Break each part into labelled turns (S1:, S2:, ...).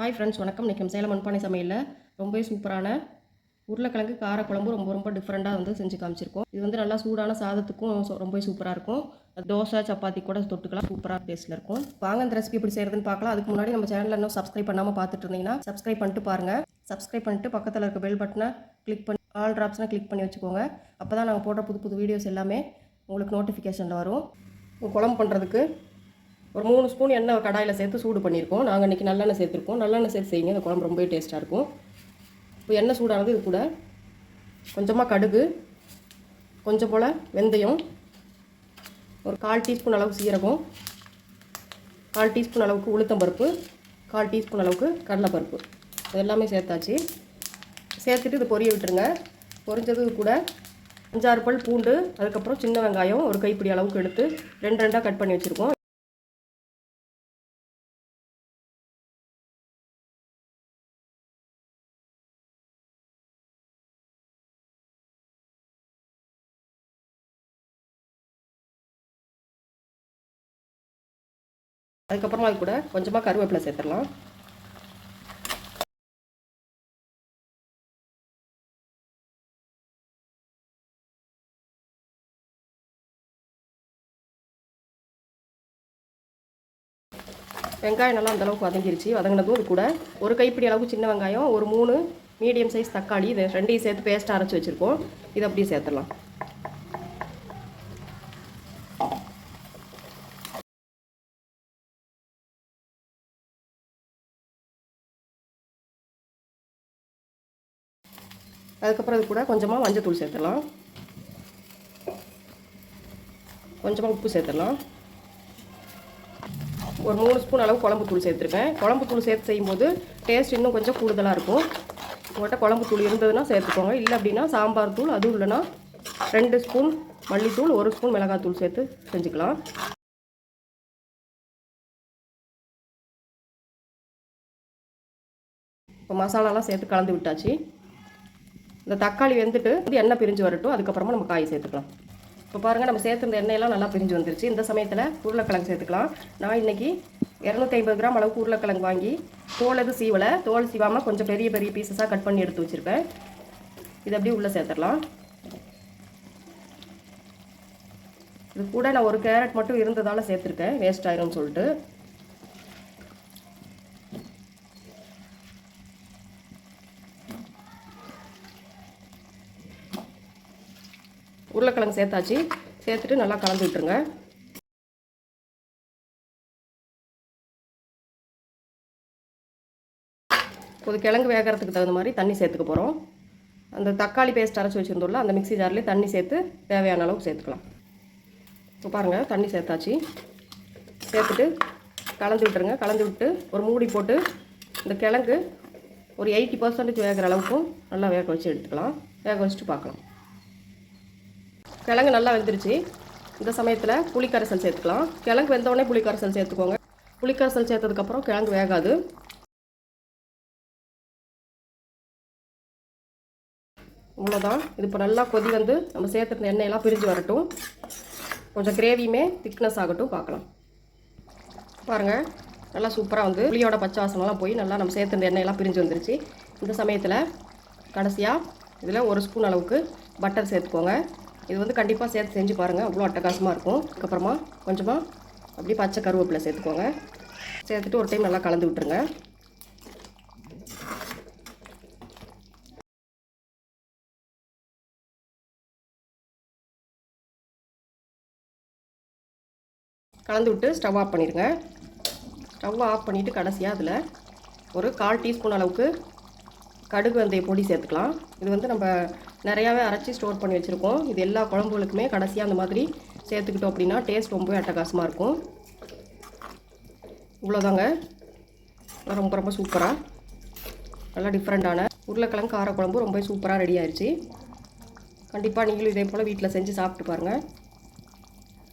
S1: Hi friends வணக்கம். இன்றைக்கி சேலம் மண்பானை சமையலில் ரொம்பவே சூப்பரான உருளைக்கிழங்கு காரக்குழம்பு ரொம்ப ரொம்ப டிஃப்ரெண்ட்டாக வந்து செஞ்சு காமிச்சிருக்கோம். இது வந்து நல்லா சூடான சாதத்துக்கும் ரொம்பவே சூப்பராக இருக்கும். தோசை சப்பாத்தி கூட தொட்டுக்கலாம். சூப்பராக டேஸ்ட்டில் இருக்கும். வாங்க இந்த ரெசிபி எப்படி செய்கிறதுன்னு பார்க்கலாம். அதுக்கு முன்னாடி நம்ம சேனலில் இன்னும் சப்ஸ்கிரைப் பண்ணாமல் பார்த்துட்டு இருந்தீங்கன்னா சப்ஸ்கிரைப் பண்ணிட்டு பாருங்கள் சப்ஸ்கிரைப் பண்ணிட்டு பக்கத்தில் இருக்க பெல் பட்டனை கிளிக் பண்ணி ஆல் ட்ராப்ஸ்னால் கிளிக் பண்ணி வச்சுக்கோங்க. அப்போ தான் நாங்கள் போடுற புது புது வீடியோஸ் எல்லாமே உங்களுக்கு நோட்டிஃபிகேஷனில் வரும். குழம்பு பண்ணுறதுக்கு ஒரு மூணு ஸ்பூன் எண்ணெய் கடாயில் சேர்த்து சூடு பண்ணியிருக்கோம். நாங்கள் இன்றைக்கி நல்லெண்ணெய் சேர்த்துருக்கோம். நல்லெண்ணெய் சேர்த்து செய்யுங்க. இந்த குழம்பு ரொம்பவே டேஸ்ட்டாக இருக்கும். இப்போ எண்ணெய் சூடானது இது கூட கொஞ்சமாக கடுகு கொஞ்சம் போல் வெந்தயம் ஒரு கால் டீஸ்பூன் அளவுக்கு சீரகம் கால் டீஸ்பூன் அளவுக்கு உளுத்தம்பருப்பு கால் டீஸ்பூன் அளவுக்கு கடலைப்பருப்பு. இது எல்லாமே சேர்த்தாச்சு. சேர்த்துட்டு இது பொரிய விட்டுருங்க. பொரிஞ்சது கூட அஞ்சாறு பல் பூண்டு அதுக்கப்புறம் சின்ன வெங்காயம் ஒரு கைப்பிடி அளவுக்கு எடுத்து ரெண்டு ரெண்டாக கட் பண்ணி வச்சுருக்கோம். அதுக்கப்புறமா அது கூட கொஞ்சமாக கருவேப்பிலை சேர்த்துடலாம். வெங்காயம் நல்லா அந்த அளவுக்கு வதங்கிருச்சு. வதங்கினதும் இது கூட ஒரு கைப்பிடி அளவுக்கு சின்ன வெங்காயம் ஒரு மூணு மீடியம் சைஸ் தக்காளி இது ரெண்டையும் சேர்த்து பேஸ்ட் அரைச்சி வச்சுருக்கோம். இதை அப்படியே சேர்த்துடலாம். அதுக்கப்புறம் இது கூட கொஞ்சமாக மஞ்சத்தூள் சேர்த்துடலாம். கொஞ்சமாக உப்பு சேர்த்துடலாம். ஒரு மூணு ஸ்பூன் அளவு குழம்பு தூள் சேர்த்துருக்கேன். குழம்பு தூள் சேர்த்து செய்யும்போது டேஸ்ட் இன்னும் கொஞ்சம் கூடுதலாக இருக்கும். உங்கள்கிட்ட குழம்பு தூள் இருந்ததுன்னா சேர்த்துக்கோங்க. இல்லை அப்படின்னா சாம்பார் தூள் அதுவும் இல்லைன்னா ரெண்டு ஸ்பூன் மல்லித்தூள் ஒரு ஸ்பூன் மிளகாய் தூள் சேர்த்து செஞ்சுக்கலாம். இப்போ மசாலாலாம் சேர்த்து கலந்து விட்டாச்சு. இந்த தக்காளி வெந்துட்டு இது எண்ணெய் பிரிஞ்சு வரட்டும். அதுக்கப்புறமா நம்ம காய் சேர்த்துக்கலாம். இப்போ பாருங்கள் நம்ம சேர்த்துருந்த எண்ணெயெல்லாம் நல்லா பிரிஞ்சு வந்துருச்சு. இந்த சமயத்தில் உருளைக்கிழங்கு சேர்த்துக்கலாம். நான் இன்னைக்கு இரநூத்தி ஐம்பது கிராம் அளவுக்கு உருளைக்கிழங்கு வாங்கி தோல் எதுவும் சீவலை தோல் சீவாமல் கொஞ்சம் பெரிய பெரிய பீசஸாக கட் பண்ணி எடுத்து வச்சுருப்பேன். இது அப்படியே உள்ளே சேர்த்துடலாம். இது கூட நான் ஒரு கேரட் மட்டும் இருந்ததால் சேர்த்துருக்கேன். வேஸ்ட் ஆயிரும்னு சொல்லிட்டு. உருளைக்கிழங்கு சேர்த்தாச்சு. சேர்த்துட்டு நல்லா கலந்து விட்டுருங்க. ஒரு கிழங்கு வேகிறதுக்கு தகுந்த மாதிரி தண்ணி சேர்த்துக்க போகிறோம் அந்த தக்காளி பேஸ்ட் அரைச்சி வச்சுருந்தோம்ல அந்த மிக்ஸி ஜார்லேயே தண்ணி சேர்த்து தேவையான அளவுக்கு சேர்த்துக்கலாம். இப்போ பாருங்கள் தண்ணி சேர்த்தாச்சு. சேர்த்துட்டு கலந்து விட்டுருங்க. கலந்து விட்டு ஒரு மூடி போட்டு இந்த கிழங்கு ஒரு எயிட்டி பர்சன்டேஜ் வேகிற அளவுக்கும் நல்லா வேக வச்சு எடுத்துக்கலாம். வேக வச்சுட்டு பார்க்கலாம். கிழங்கு நல்லா வெந்துருச்சு. இந்த சமயத்தில் புளிக்கரைசல் சேர்த்துக்கலாம். கிழங்கு வெந்தவுடனே புளிக்கரைசல் சேர்த்துக்கோங்க. புளிக்கரைசல் சேர்த்ததுக்கப்புறம் கிழங்கு வேகாது. இவ்வளோதான் இது இப்போ நல்லா கொதி வந்து நம்ம சேர்த்துருந்த எண்ணெயெல்லாம் பிரிஞ்சு வரட்டும். கொஞ்சம் கிரேவியுமே திக்னஸ் ஆகட்டும் பார்க்கலாம். பாருங்கள் நல்லா சூப்பராக வந்து புளியோட பச்சை வாசனெல்லாம் போய் நல்லா நம்ம சேர்த்துருந்த எண்ணெயெல்லாம் பிரிஞ்சு வந்துருச்சு. இந்த சமயத்தில் கடைசியாக இதில் ஒரு ஸ்பூன் அளவுக்கு பட்டர் சேர்த்துக்கோங்க. இது வந்து கண்டிப்பாக சேர்த்து செஞ்சு பாருங்கள் அவ்வளோ அட்டகாசமாக இருக்கும். அதுக்கப்புறமா கொஞ்சமாக அப்படியே பச்சை கருவேப்பிலை சேர்த்துக்கோங்க. சேர்த்துட்டு ஒரு டைம் நல்லா கலந்து விட்டுருங்க. கலந்து விட்டு ஸ்டவ் ஆஃப் பண்ணிடுங்க ஸ்டவ் ஆஃப் பண்ணிவிட்டு கடைசியாக அதில் ஒரு கால் டீஸ்பூன் அளவுக்கு கடுகு வெந்தய பொடி சேர்த்துக்கலாம். இது வந்து நம்ம நிறையாவே அரைச்சி ஸ்டோர் பண்ணி வச்சுருக்கோம். இது எல்லா குழம்புகளுக்குமே கடைசியாக அந்த மாதிரி சேர்த்துக்கிட்டோம் அப்படின்னா டேஸ்ட் ரொம்பவே அட்டகாசமாக இருக்கும். இவ்வளோதாங்க ரொம்ப ரொம்ப சூப்பராக நல்லா டிஃப்ரெண்ட்டான உருளைக்கிழங்கு காரக்குழம்பு ரொம்ப சூப்பராக ரெடி ஆயிடுச்சு கண்டிப்பாக நீங்களும் இதே போல் வீட்டில் செஞ்சு சாப்பிட்டு பாருங்கள்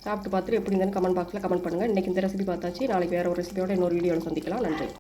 S1: சாப்பிட்டு பார்த்துட்டு எப்படி இருந்தாலும் கமெண்ட் பாக்ஸில் கமெண்ட் பண்ணுங்கள் இன்றைக்கி இந்த ரெசிபி பார்த்தாச்சு. நாளைக்கு வேறு ஒரு ரெசிபியோட இன்னொரு வீடியோவில் சந்திக்கலாம். நன்றி.